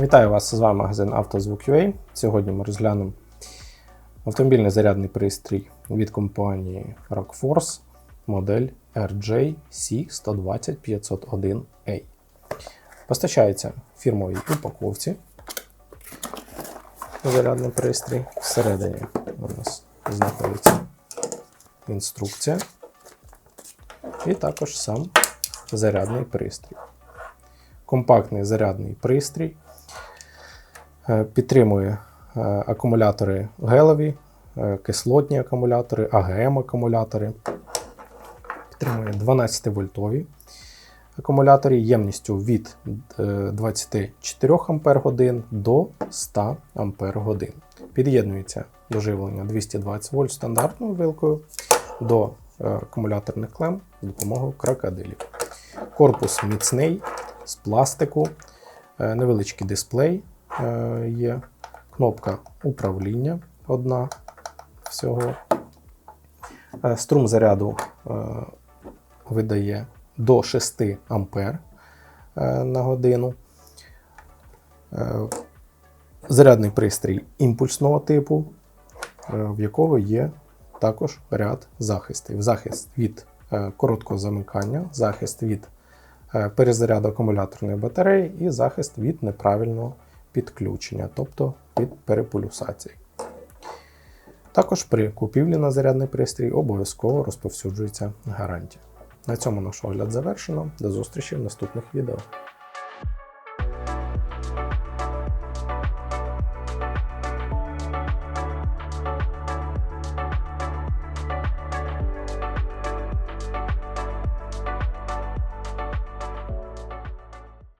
Вітаю вас! З вами магазин «Автозвук.UA». Сьогодні ми розглянемо автомобільний зарядний пристрій від компанії Rockforce модель RJ-C120501A. Постачається в фірмовій упаковці. Зарядний пристрій. Всередині у нас знаходиться інструкція і також сам зарядний пристрій. Компактний зарядний пристрій. Е, Підтримує е, акумулятори гелеві, е, кислотні акумулятори, АГМ-акумулятори. Підтримує 12-вольтові акумулятори ємністю від е, 24 Ах до 100 Ах. Під'єднується до живлення 220 вольт стандартною вилкою до акумуляторних клем з допомогою крокодилів. Корпус міцний з пластику, невеличкий дисплей є, кнопка управління одна всього. Е, Струм заряду е, видає до 6 ампер е, на годину. Е, Зарядний пристрій імпульсного типу, е, в якого є також ряд захистів. Захист від е, короткого замикання, захист від е, перезаряду акумуляторної батареї і захист від неправильного підключення, тобто від перепулюсації. Також при купівлі на зарядний пристрій обов'язково розповсюджується гарантія. На цьому наш огляд завершено. До зустрічі в наступних відео.